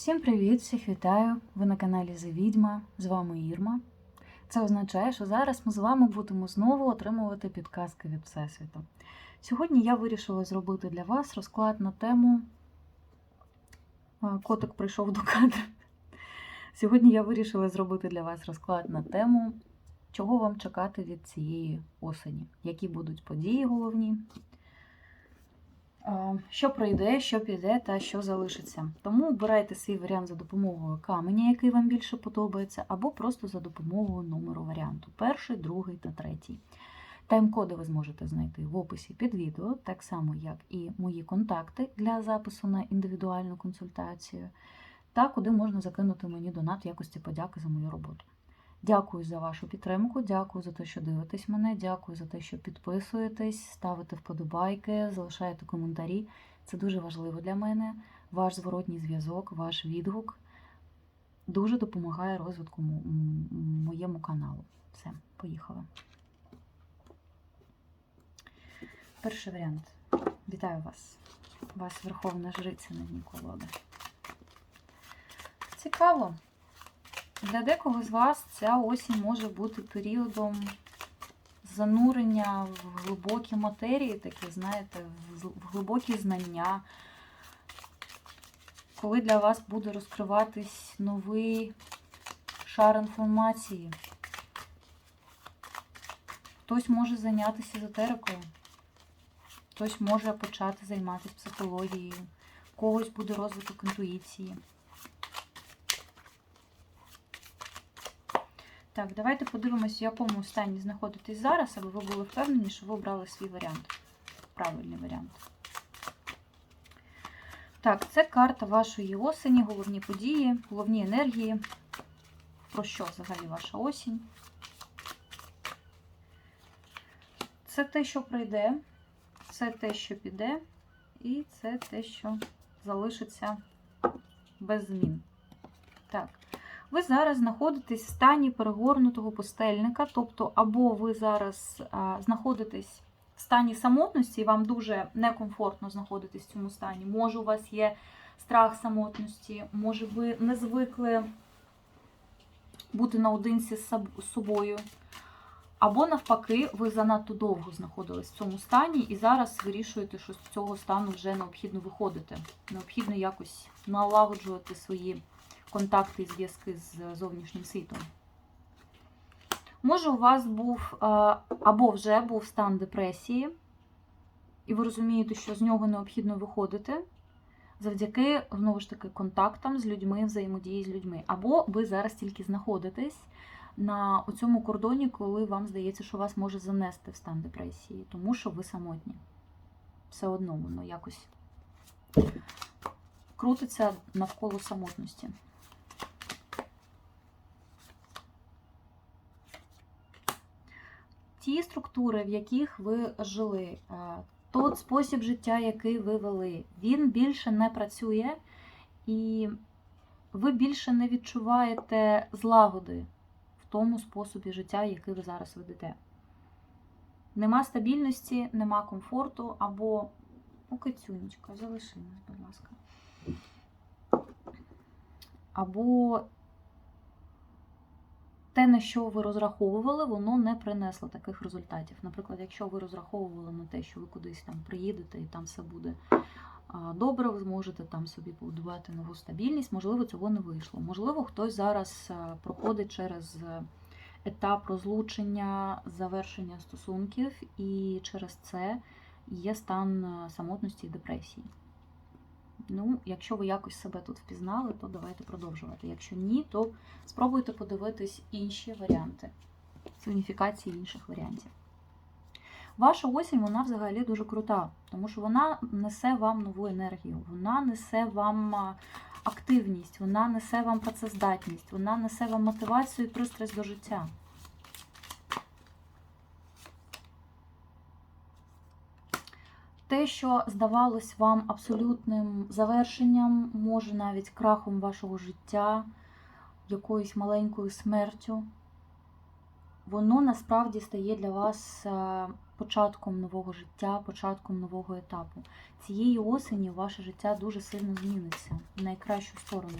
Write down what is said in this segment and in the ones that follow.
Всім привіт! Всіх вітаю! Ви на каналі The Відьма. З вами Ірма. Це означає, що зараз ми з вами будемо знову отримувати підказки від Всесвіту. Сьогодні я вирішила зробити для вас розклад на тему. Котик прийшов до кадру. Сьогодні я вирішила зробити для вас розклад на тему, чого вам чекати від цієї осені, які будуть події головні, що пройде, що піде та що залишиться. Тому обирайте свій варіант за допомогою каменя, який вам більше подобається, або просто за допомогою номеру варіанту: перший, другий та третій. Тайм-коди ви зможете знайти в описі під відео, так само як і мої контакти для запису на індивідуальну консультацію, та куди можна закинути мені донат в якості подяки за мою роботу. Дякую за вашу підтримку, дякую за те, що дивитесь мене, дякую за те, що підписуєтесь, ставите вподобайки, залишаєте коментарі. Це дуже важливо для мене. Ваш зворотній зв'язок, ваш відгук дуже допомагає розвитку моєму каналу. Все, поїхала. Перший варіант. Вітаю вас. Вас Верховна Жриця на дні колоди. Цікаво. Для декого з вас ця осінь може бути періодом занурення в глибокі матерії, такі, знаєте, в глибокі знання, коли для вас буде розкриватись новий шар інформації. Хтось може зайнятися езотерикою, хтось може почати займатися психологією, когось буде розвиток інтуїції. Так, давайте подивимося, в якому стані знаходитесь зараз, аби ви були впевнені, що ви обрали свій варіант. Правильний варіант. Так, це карта вашої осені, головні події, головні енергії. Про що взагалі ваша осінь? Це те, що прийде, це те, що піде, і це те, що залишиться без змін. Так. Ви зараз знаходитесь в стані перегорнутого пустельника, тобто, або ви зараз знаходитесь в стані самотності, і вам дуже некомфортно знаходитись в цьому стані. Може, у вас є страх самотності, може, ви не звикли бути наодинці з собою. Або навпаки, ви занадто довго знаходились в цьому стані, і зараз вирішуєте, що з цього стану вже необхідно виходити. Необхідно якось налагоджувати свої контакти і зв'язки з зовнішнім світом. Може, у вас був е, або вже був стан депресії, і ви розумієте, що з нього необхідно виходити завдяки, знову ж таки, контактам з людьми, взаємодії з людьми. Або ви зараз тільки знаходитесь на цьому кордоні, коли вам здається, що вас може занести в стан депресії, тому що ви самотні. Все одно воно якось крутиться навколо самотності. Ті структури, в яких ви жили, е, той спосіб життя, який ви вели, він більше не працює, і ви більше не відчуваєте злагоди в тому способі життя, який ви зараз ведете. Нема стабільності, нема комфорту, або О, кицюнечка, залиши нас, будь ласка. Або те, на що ви розраховували, воно не принесло таких результатів. Наприклад, якщо ви розраховували на те, що ви кудись там приїдете і там все буде добре, ви зможете там собі побудувати нову стабільність, можливо, цього не вийшло. Можливо, хтось зараз проходить через етап розлучення, завершення стосунків, і через це є стан самотності і депресії. Ну, якщо ви якось себе тут впізнали, то давайте продовжувати. Якщо ні, то спробуйте подивитись інші варіанти, сигніфікації інших варіантів. Ваша осінь, вона взагалі дуже крута, тому що вона несе вам нову енергію, вона несе вам активність, вона несе вам працездатність, вона несе вам мотивацію і пристрасть до життя. Те, що здавалось вам абсолютним завершенням, може навіть крахом вашого життя, якоюсь маленькою смертю, воно насправді стає для вас е, початком нового життя, початком нового етапу. Цієї осені ваше життя дуже сильно зміниться в найкращу сторону.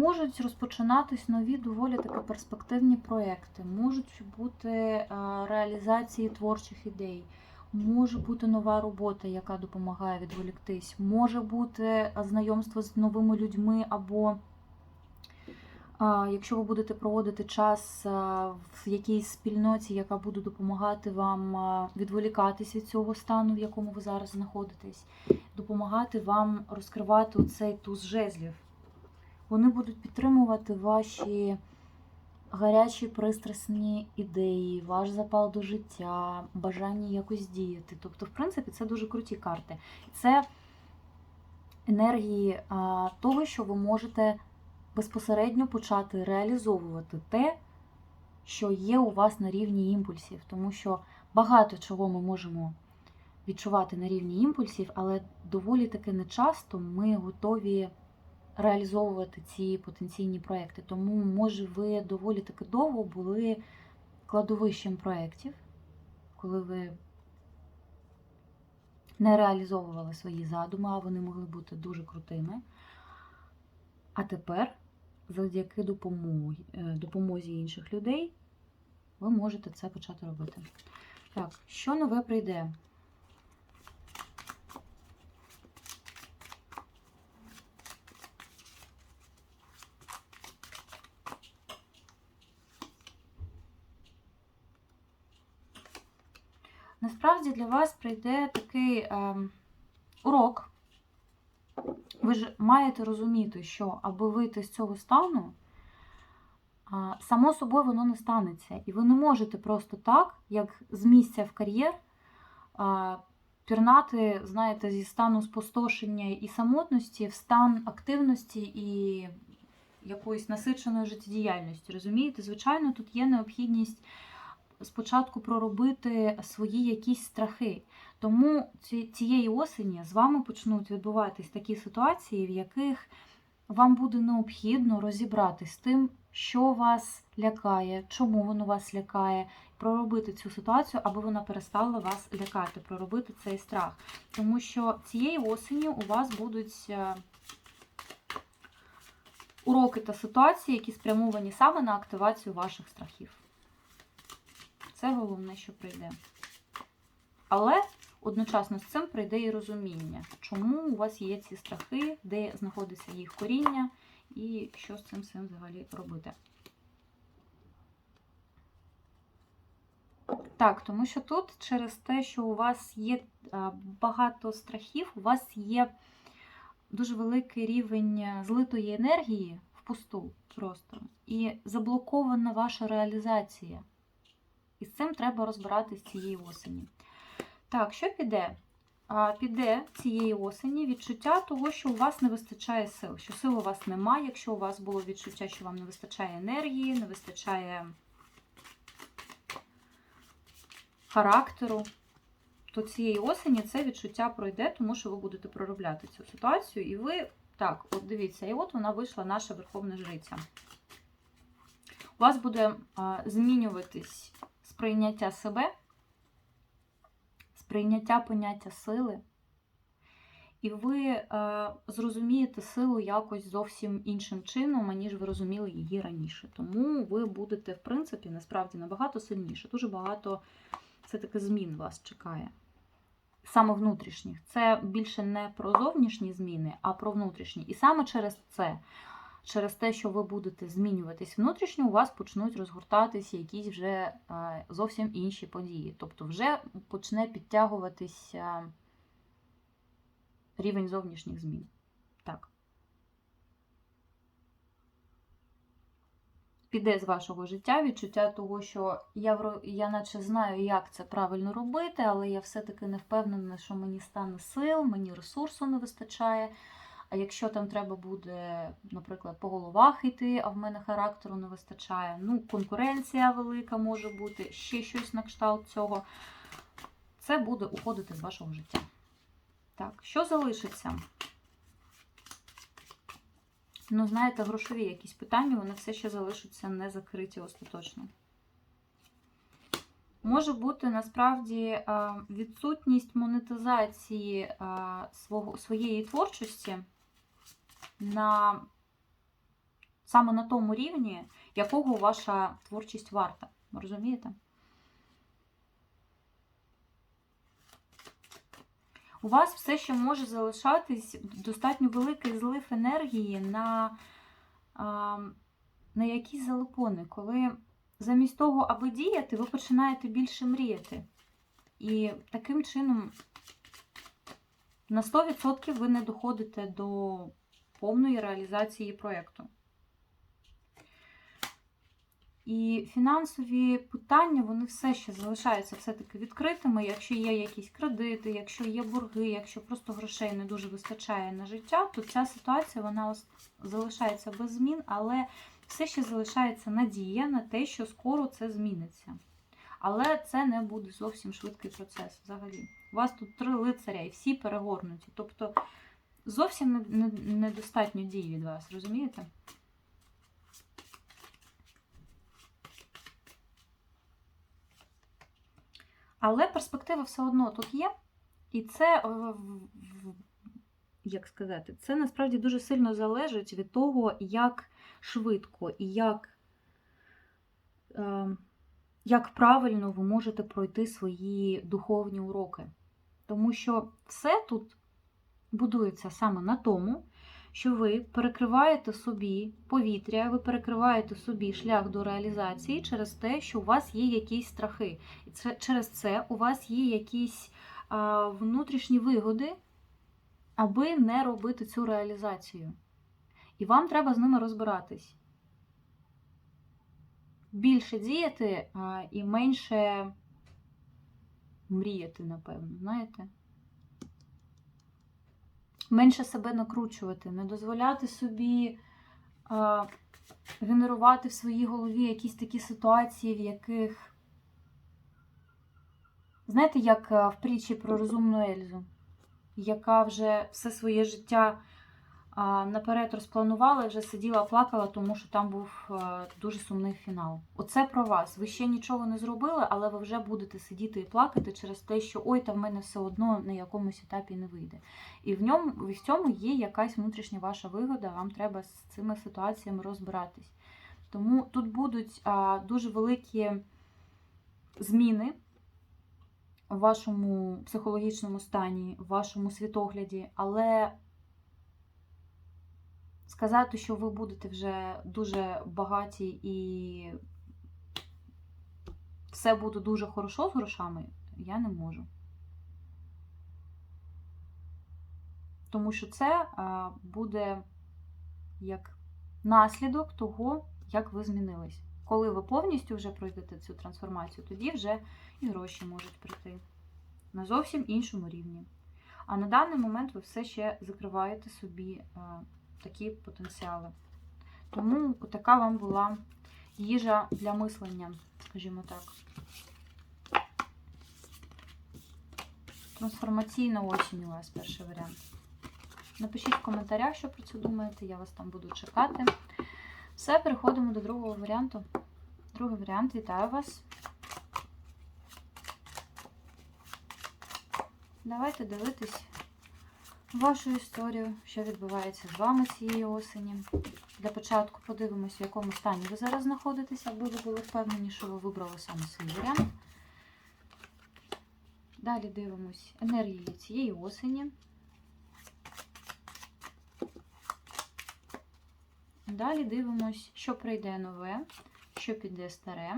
Можуть розпочинатись нові доволі таки перспективні проекти, можуть бути е, реалізації творчих ідей, може бути нова робота, яка допомагає відволіктись, може бути е, знайомство з новими людьми, або якщо ви будете проводити час в якійсь спільноті, яка буде допомагати вам а, відволікатись від цього стану, в якому ви зараз знаходитесь, допомагати вам розкривати цей туз жезлів. Вони будуть підтримувати ваші гарячі пристрасні ідеї, ваш запал до життя, бажання якось діяти. Тобто, в принципі, це дуже круті карти. Це енергії а, того, що ви можете безпосередньо почати реалізовувати те, що є у вас на рівні імпульсів. Тому що багато чого ми можемо відчувати на рівні імпульсів, але доволі таки нечасто ми готові реалізовувати ці потенційні проекти. Тому, може, ви доволі таки довго були кладовищем проєктів, коли ви не реалізовували свої задуми, а вони могли бути дуже крутими. А тепер, завдяки допомозі, допомозі інших людей, ви можете це почати робити. Так, що нове прийде? Насправді для вас прийде такий ем, урок. Ви ж маєте розуміти, що аби вийти з цього стану, само собою воно не станеться. І ви не можете просто так, як з місця в кар'єр, пірнати, знаєте, зі стану спустошення і самотності в стан активності і якоїсь насиченої життєдіяльності. Розумієте? Звичайно, тут є необхідність спочатку проробити свої якісь страхи. Тому цієї осені з вами почнуть відбуватись такі ситуації, в яких вам буде необхідно розібратись з тим, що вас лякає, чому воно вас лякає, проробити цю ситуацію, аби вона перестала вас лякати, проробити цей страх. Тому що цієї осені у вас будуть е, уроки та ситуації, які спрямовані саме на активацію ваших страхів. Це головне, що прийде. Але одночасно з цим прийде і розуміння, чому у вас є ці страхи, де знаходиться їх коріння, і що з цим всім взагалі робити. Так, тому що тут через те, що у вас є багато страхів, у вас є дуже великий рівень злитої енергії впусту просто. І заблокована ваша реалізація. І з цим треба розбиратись цієї осені. Так, що піде? Піде цієї осені відчуття того, що у вас не вистачає сил, що сил у вас немає, якщо у вас було відчуття, що вам не вистачає енергії, не вистачає характеру, то цієї осені це відчуття пройде, тому що ви будете проробляти цю ситуацію. І ви, так, от дивіться, і от вона вийшла наша Верховна Жриця. У вас буде змінюватись сприйняття себе, сприйняття поняття сили, і ви е, зрозумієте силу якось зовсім іншим чином, аніж ви розуміли її раніше. Тому ви будете, в принципі, насправді набагато сильніше. Дуже багато все-таки змін вас чекає. Саме внутрішніх. Це більше не про зовнішні зміни, а про внутрішні. І саме через це через те, що ви будете змінюватись внутрішньо, у вас почнуть розгортатися якісь вже е, зовсім інші події. Тобто вже почне підтягуватися рівень зовнішніх змін. Так. Піде з вашого життя відчуття того, що я, я наче знаю, як це правильно робити, але я все-таки не впевнена, що мені стане сил, мені ресурсу не вистачає. А якщо там треба буде, наприклад, по головах йти, а в мене характеру не вистачає, ну, конкуренція велика може бути, ще щось на кшталт цього, це буде уходити з вашого життя. Так, що залишиться? Ну, знаєте, грошові якісь питання, вони все ще залишаться не закриті остаточно. Може бути насправді відсутність монетизації своєї творчості на, саме на тому рівні, якого ваша творчість варта. Розумієте? У вас все ще може залишатись достатньо великий злив енергії на, на якісь залипони, коли замість того, аби діяти, ви починаєте більше мріяти. І таким чином на 100% ви не доходите до повної реалізації проєкту. І фінансові питання, вони все ще залишаються все-таки відкритими. Якщо є якісь кредити, якщо є борги, якщо просто грошей не дуже вистачає на життя, то ця ситуація вона залишається без змін, але все ще залишається надія на те, що скоро це зміниться. Але це не буде зовсім швидкий процес взагалі. У вас тут три лицаря і всі перегорнуті. Тобто зовсім не- не- недостатньо дій від вас, розумієте? Але перспектива все одно тут є. І це, е, як сказати, це насправді дуже сильно залежить від того, як швидко і як, е, як правильно ви можете пройти свої духовні уроки. Тому що все тут будується саме на тому, що ви перекриваєте собі повітря, ви перекриваєте собі шлях до реалізації через те, що у вас є якісь страхи. І через це у вас є якісь а, внутрішні вигоди, аби не робити цю реалізацію. І вам треба з ними розбиратись. Більше діяти а, і менше мріяти, напевно, знаєте? Менше себе накручувати, не дозволяти собі а, генерувати в своїй голові якісь такі ситуації, в яких Знаєте, як в притчі про розумну Ельзу, яка вже все своє життя наперед розпланувала вже сиділа, плакала, тому що там був е, дуже сумний фінал. Оце про вас. Ви ще нічого не зробили, але ви вже будете сидіти і плакати через те, що ой, та в мене все одно на якомусь етапі не вийде. І в ньому в цьому є якась внутрішня ваша вигода, вам треба з цими ситуаціями розбиратись. Тому тут будуть а, дуже великі зміни в вашому психологічному стані, в вашому світогляді, але сказати, що ви будете вже дуже багаті і все буде дуже хорошо з грошами, я не можу. Тому що це буде як наслідок того, як ви змінились. Коли ви повністю вже пройдете цю трансформацію, тоді вже і гроші можуть прийти на зовсім іншому рівні. А на даний момент ви все ще закриваєте собі такі потенціали. Тому така вам була їжа для мислення, скажімо так. Трансформаційна осінь у вас перший варіант. Напишіть в коментарях, що про це думаєте, я вас там буду чекати. Все, переходимо до другого варіанту. Другий варіант, вітаю вас. Давайте дивитись вашу історію, що відбувається з вами цієї осені. Для початку подивимось, в якому стані ви зараз знаходитесь, аби ви були впевнені, що ви вибрали саме свій варіант. Далі дивимось енергії цієї осені. Далі дивимось, що прийде нове, що піде старе,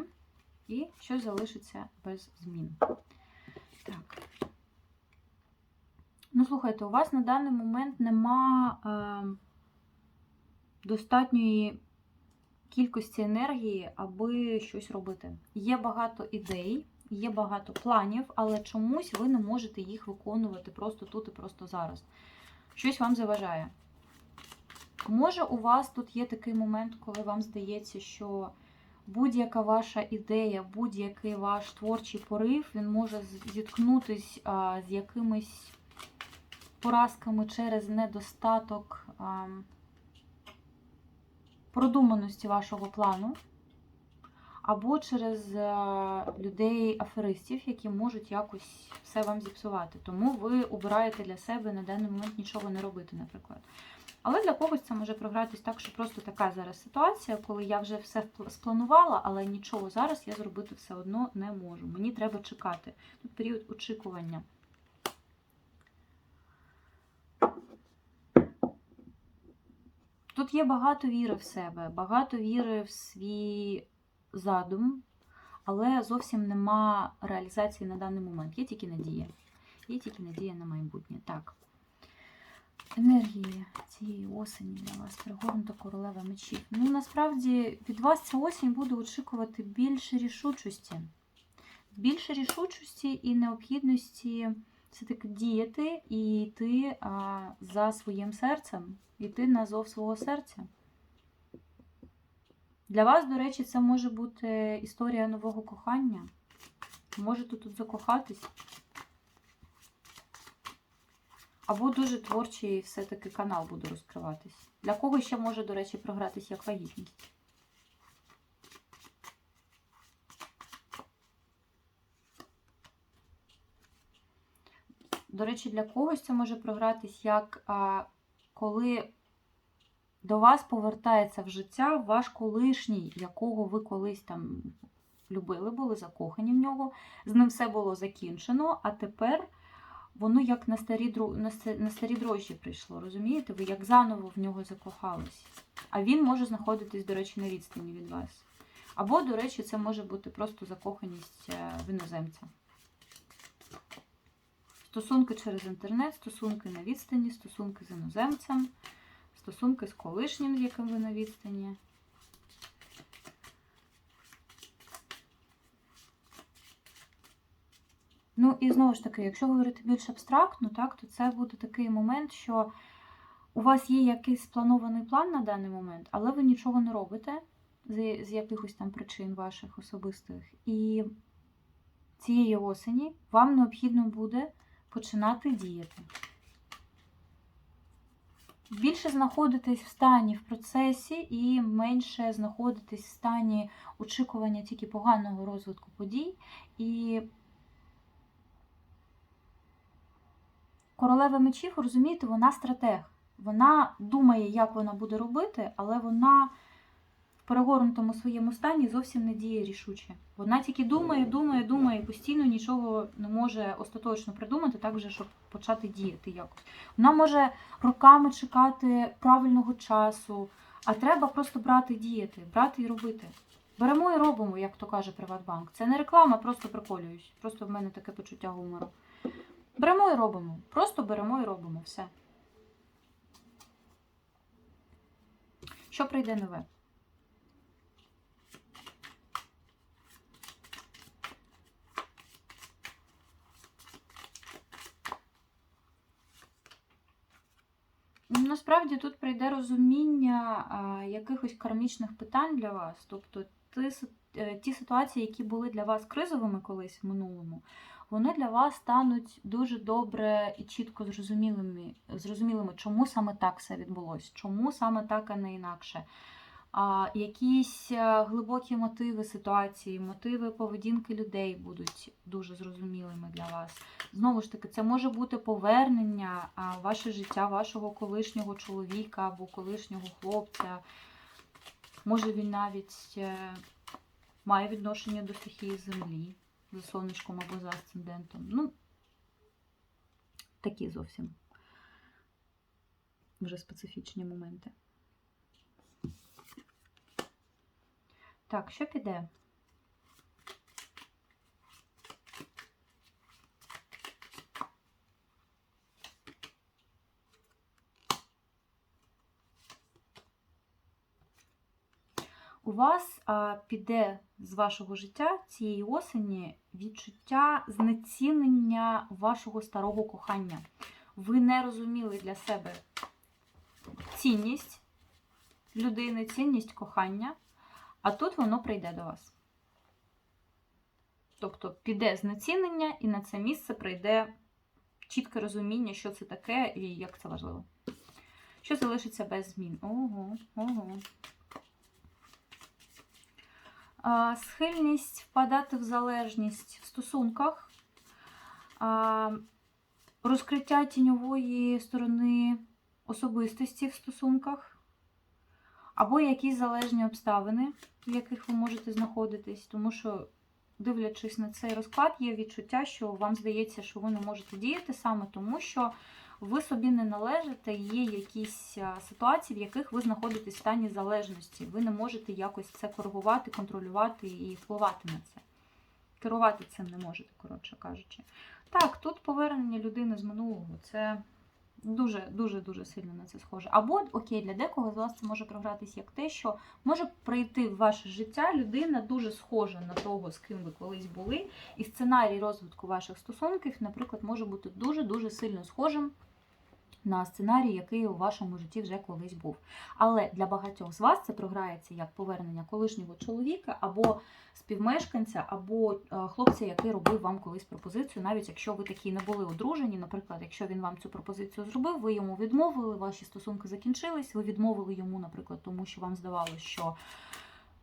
і що залишиться без змін. Так. Ну, слухайте, у вас на даний момент нема е, достатньої кількості енергії, аби щось робити. Є багато ідей, є багато планів, але чомусь ви не можете їх виконувати просто тут і просто зараз. Щось вам заважає. Може, у вас тут є такий момент, коли вам здається, що будь-яка ваша ідея, будь-який ваш творчий порив, він може зіткнутись з якимись поразками через недостаток продуманості вашого плану, або через е, людей-аферистів, які можуть якось все вам зіпсувати. Тому ви обираєте для себе на даний момент нічого не робити, наприклад. Але для когось це може програтись так, що просто така зараз ситуація, коли я вже все спланувала, але нічого зараз я зробити все одно не можу. Мені треба чекати. Тут період очікування. Тут є багато віри в себе, багато віри в свій задум, але зовсім нема реалізації на даний момент. Є тільки надія. Є тільки надія на майбутнє. Так. Енергії цієї осені для вас перегорнута королева мечів. Ну, насправді від вас ця осінь буде очікувати більше рішучості. Більше рішучості і необхідності все-таки діяти і йти а, за своїм серцем, йти на зов свого серця. Для вас, до речі, це може бути історія нового кохання. Можете тут закохатись. Або дуже творчий все-таки канал буде розкриватись. Для кого ще може, до речі, програтись як вагітність. До речі, для когось це може програтись як а, коли до вас повертається в життя ваш колишній, якого ви колись там любили, були закохані в нього. З ним все було закінчено, а тепер воно як на старі, на старі дрожжі прийшло, розумієте? Ви як заново в нього закохались. А він може знаходитись, до речі, на відстані від вас. Або, до речі, це може бути просто закоханість е, в іноземця. Стосунки через інтернет, стосунки на відстані, стосунки з іноземцем, стосунки з колишнім, з яким ви на відстані. Ну і знову ж таки, якщо говорити більш абстрактно, так, то це буде такий момент, що у вас є якийсь спланований план на даний момент, але ви нічого не робите з, якихось там причин ваших особистих. І цієї осені вам необхідно буде починати діяти. Більше знаходитесь в стані в процесі і менше знаходитесь в стані очікування тільки поганого розвитку подій. І королева мечів, розумієте, вона стратег. Вона думає, як вона буде робити, але вона перегорнутому своєму стані зовсім не діє рішуче. Вона тільки думає, думає, думає, і постійно нічого не може остаточно придумати, так вже, щоб почати діяти якось. Вона може роками чекати правильного часу, а треба просто брати діяти, брати і робити. Беремо і робимо, як то каже Приватбанк. Це не реклама, просто приколююсь. Просто в мене таке почуття гумору. Беремо і робимо. Просто беремо і робимо все. Що прийде нове? Насправді тут прийде розуміння а, якихось кармічних питань для вас. Тобто ти, е, ті ситуації, які були для вас кризовими колись в минулому, вони для вас стануть дуже добре і чітко зрозумілими, зрозумілими, чому саме так все відбулося, чому саме так, а не інакше. Якісь е, глибокі мотиви ситуації, мотиви поведінки людей будуть дуже зрозумілими для вас. Знову ж таки, це може бути повернення в ваше життя вашого колишнього чоловіка або колишнього хлопця. Може він навіть е, має відношення до стихії землі за сонечком або за асцендентом. Ну, такі зовсім вже специфічні моменти. Так, що піде? У вас а, піде з вашого життя цієї осені відчуття знецінення вашого старого кохання. Ви не розуміли для себе цінність людини, цінність кохання, а тут воно прийде до вас. Тобто піде знецінення, і на це місце прийде чітке розуміння, що це таке і як це важливо. Що залишиться без змін? Ого, ого. А, Схильність впадати в залежність в стосунках, а, розкриття тіньової сторони особистості в стосунках, або якісь залежні обставини, в яких ви можете знаходитись, тому що, дивлячись на цей розклад, є відчуття, що вам здається, що ви не можете діяти саме тому, що ви собі не належите, є якісь ситуації, в яких ви знаходитесь в стані залежності. Ви не можете якось це коригувати, контролювати і впливати на це. Керувати цим не можете, коротше кажучи. Так, тут повернення людини з минулого. Це дуже дуже дуже сильно на це схоже. Або окей, для декого з вас це може програтись як те, що може прийти в ваше життя людина дуже схожа на того, з ким ви колись були, і сценарій розвитку ваших стосунків, наприклад, може бути дуже дуже сильно схожим на сценарій, який у вашому житті вже колись був. Але для багатьох з вас це програється як повернення колишнього чоловіка або співмешканця, або е, хлопця, який робив вам колись пропозицію, навіть якщо ви такі не були одружені, наприклад, якщо він вам цю пропозицію зробив, ви йому відмовили, ваші стосунки закінчились, ви відмовили йому, наприклад, тому що вам здавалося, що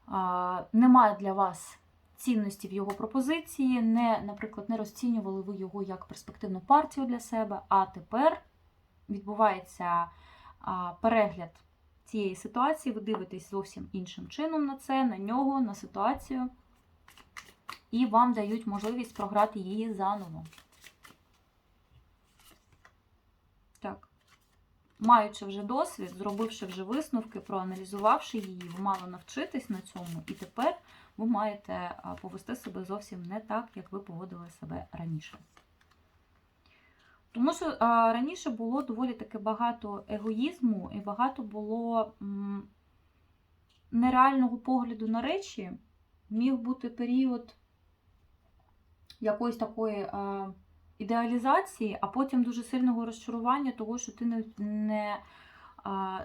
а, немає для вас. Цінності в його пропозиції, не, наприклад, не розцінювали ви його як перспективну партію для себе, а тепер відбувається перегляд цієї ситуації, ви дивитесь зовсім іншим чином на це, на нього, на ситуацію, і вам дають можливість програти її заново. Так. Маючи вже досвід, зробивши вже висновки, проаналізувавши її, ви мали навчитись на цьому, і тепер ви маєте повести себе зовсім не так, як ви поводили себе раніше. Тому що а, раніше було доволі таки багато егоїзму і багато було м, нереального погляду на речі. Міг бути період якоїсь такої а, ідеалізації, а потім дуже сильного розчарування того, що ти не, не, а,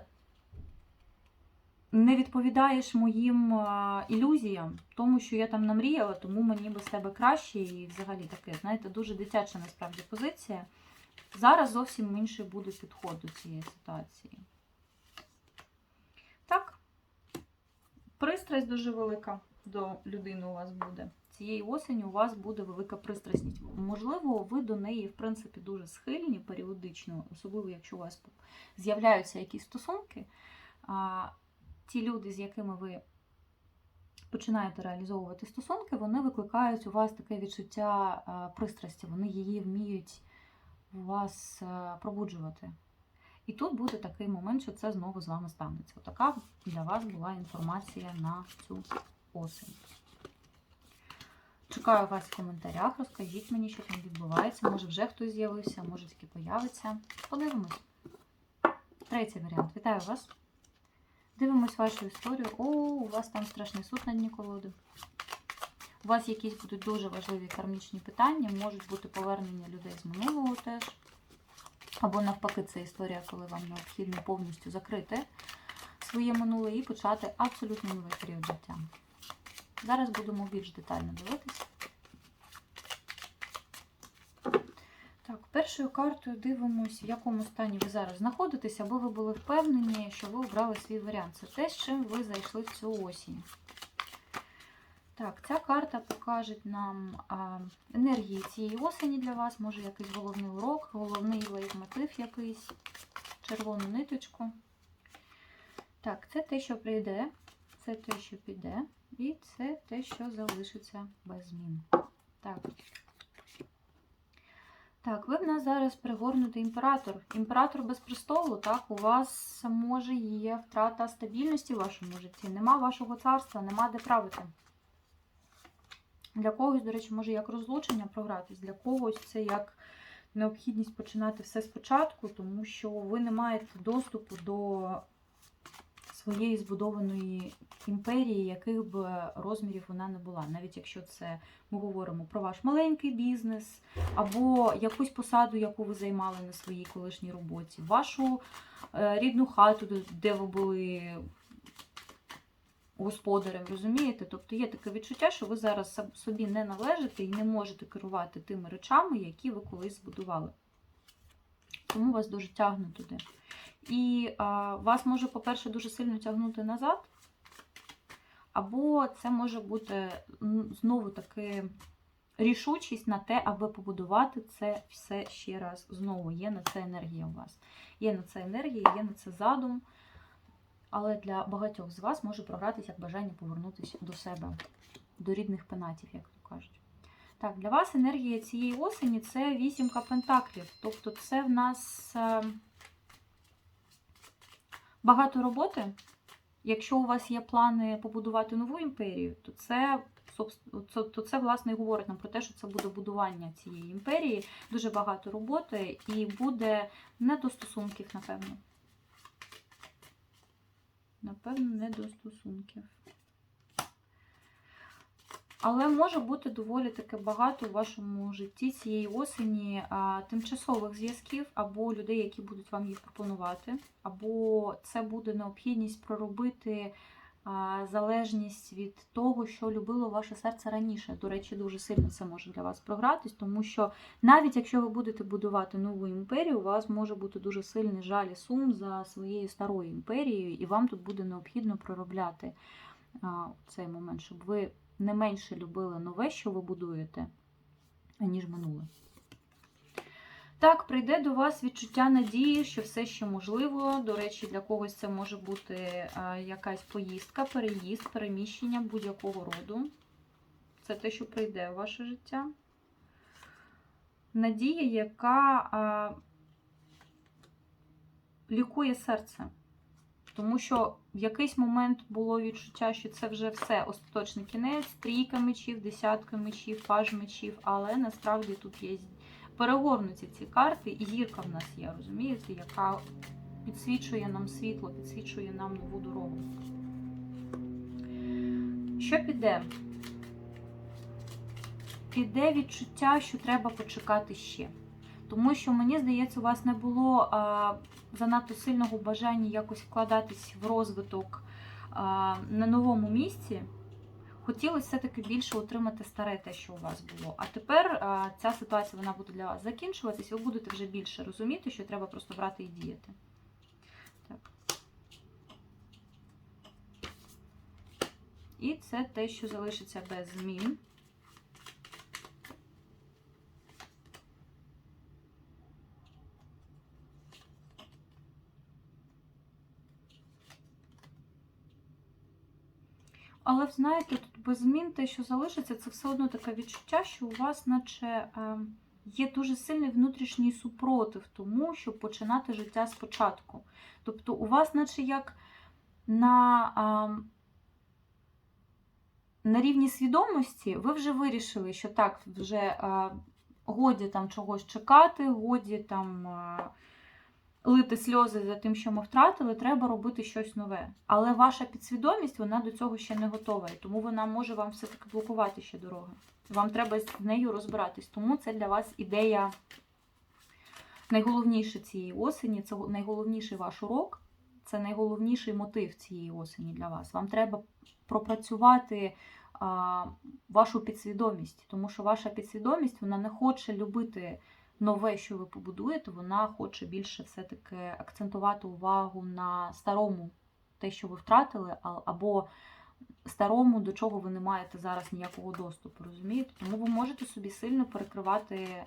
не відповідаєш моїм а, ілюзіям, тому що я там намріяла, тому мені без тебе краще і взагалі таке, знаєте, дуже дитяча насправді позиція. Зараз зовсім інший буде підход до цієї ситуації. Так, пристрасть дуже велика до людини у вас буде. Цієї осені у вас буде велика пристрасність. Можливо, ви до неї, в принципі, дуже схильні періодично, особливо, якщо у вас з'являються якісь стосунки. А ті люди, з якими ви починаєте реалізовувати стосунки, вони викликають у вас таке відчуття пристрасті, вони її вміють вас е, пробуджувати. І тут буде такий момент, що це знову з вами станеться. Така для вас була інформація на цю осінь. Чекаю вас в коментарях, розкажіть мені, що там відбувається. Може вже хтось з'явився, може тільки появиться. Подивимось. Третій варіант. Вітаю вас. Дивимось вашу історію. О, у вас там страшний суд на дні колоди. У вас якісь будуть дуже важливі кармічні питання, можуть бути повернення людей з минулого теж. Або навпаки, це історія, коли вам необхідно повністю закрити своє минуле і почати абсолютно новий період життя. Зараз будемо більш детально дивитися. Так, першою картою дивимось, в якому стані ви зараз знаходитесь, аби ви були впевнені, що ви обрали свій варіант. Це те, з чим ви зайшли в цю осінь. Так, ця карта покаже нам енергії цієї осені для вас, може якийсь головний урок, головний лейтмотив якийсь, червону ниточку. Так, це те, що прийде, це те, що піде, і це те, що залишиться без змін. Так. Так, ви в нас зараз пригорнутий імператор. Імператор без престолу, так, у вас може є втрата стабільності в вашому житті. Нема вашого царства, нема де правити. Для когось, до речі, може як розлучення програтись, для когось це як необхідність починати все спочатку, тому що ви не маєте доступу до своєї збудованої імперії, яких б розмірів вона не була. Навіть якщо це ми говоримо про ваш маленький бізнес, або якусь посаду, яку ви займали на своїй колишній роботі, вашу е, рідну хату, де ви були господарем, розумієте? Тобто є таке відчуття, що ви зараз собі не належите і не можете керувати тими речами, які ви колись збудували. Тому вас дуже тягне туди. І а, вас може, по-перше, дуже сильно тягнути назад, Або це може бути знову таки рішучість на те, аби побудувати це все ще раз. Знову є на це енергія у вас. Є на це енергія, є на це задум. Але для багатьох з вас може програтися як бажання повернутися до себе, до рідних пенатів, як то кажуть. Так, для вас енергія цієї осені це вісімка пентаклів. Тобто це в нас е, багато роботи. Якщо у вас є плани побудувати нову імперію, то це- то це власне і говорить нам про те, що це буде будування цієї імперії, дуже багато роботи і буде не до стосунків, напевно. Напевно, не до стосунків. Але може бути доволі таки багато у вашому житті цієї осені а, тимчасових зв'язків або людей, які будуть вам їх пропонувати, або це буде необхідність проробити залежність від того, що любило ваше серце раніше. До речі, дуже сильно це може для вас програтись, тому що навіть якщо ви будете будувати нову імперію, у вас може бути дуже сильний жаль і сум за своєю старою імперією, і вам тут буде необхідно проробляти цей момент, щоб ви не менше любили нове, що ви будуєте, аніж минуле. Так, прийде до вас відчуття надії, що все ще можливо. До речі, для когось це може бути е, якась поїздка, переїзд, переміщення будь-якого роду. Це те, що прийде в ваше життя. Надія, яка е, лікує серце. Тому що в якийсь момент було відчуття, що це вже все остаточний кінець, трійка мечів, десятка мечів, паж мечів, але насправді тут є перегорнуті ці карти, і зірка в нас є, розумієте, яка підсвічує нам світло, підсвічує нам нову дорогу. Що піде? Піде відчуття, що треба почекати ще. Тому що, мені здається, у вас не було а, занадто сильного бажання якось вкладатись в розвиток а, на новому місці. Хотілося все-таки більше отримати старе те, що у вас було. А тепер а, ця ситуація вона буде для вас закінчуватись, ви будете вже більше розуміти, що треба просто брати і діяти. Так. І це те, що залишиться без змін. Але знаєте, тут без змін те, що залишиться, це все одно таке відчуття, що у вас, наче е, є дуже сильний внутрішній супротив тому, щоб починати життя спочатку. Тобто, у вас, наче як на, е, на рівні свідомості, ви вже вирішили, що так, вже е, годі там чогось чекати, годі там. Лити сльози за тим, що ми втратили, треба робити щось нове. Але ваша підсвідомість вона до цього ще не готова, і тому вона може вам все-таки блокувати ще дороги. Вам треба з нею розбиратись. Тому це для вас ідея найголовніше цієї осені, це найголовніший ваш урок, це найголовніший мотив цієї осені для вас. Вам треба пропрацювати а, вашу підсвідомість, тому що ваша підсвідомість вона не хоче любити нове, що ви побудуєте, вона хоче більше все-таки акцентувати увагу на старому, те, що ви втратили, або старому, до чого ви не маєте зараз ніякого доступу. Розумієте? Тому ви можете собі сильно перекривати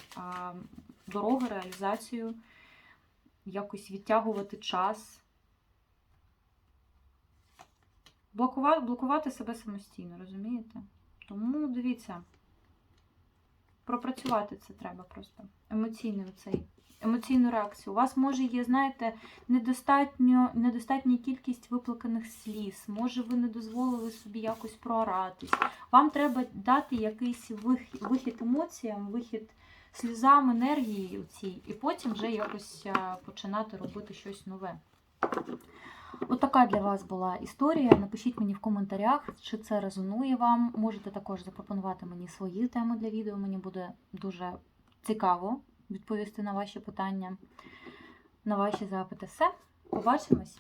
дороги, реалізацію, якось відтягувати час. Блокувати, блокувати себе самостійно, розумієте? Тому дивіться. Пропрацювати це треба просто. Емоційний оцей, емоційну реакцію. У вас може є, знаєте, недостатньо, недостатня кількість виплаканих сліз. Може, ви не дозволили собі якось прооратись. Вам треба дати якийсь вихід, вихід емоціям, вихід сльозам, енергії цій, і потім вже якось починати робити щось нове. Отака для вас була історія. Напишіть мені в коментарях, чи це резонує вам. Можете також запропонувати мені свої теми для відео. Мені буде дуже цікаво відповісти на ваші питання, на ваші запити. Все, побачимось!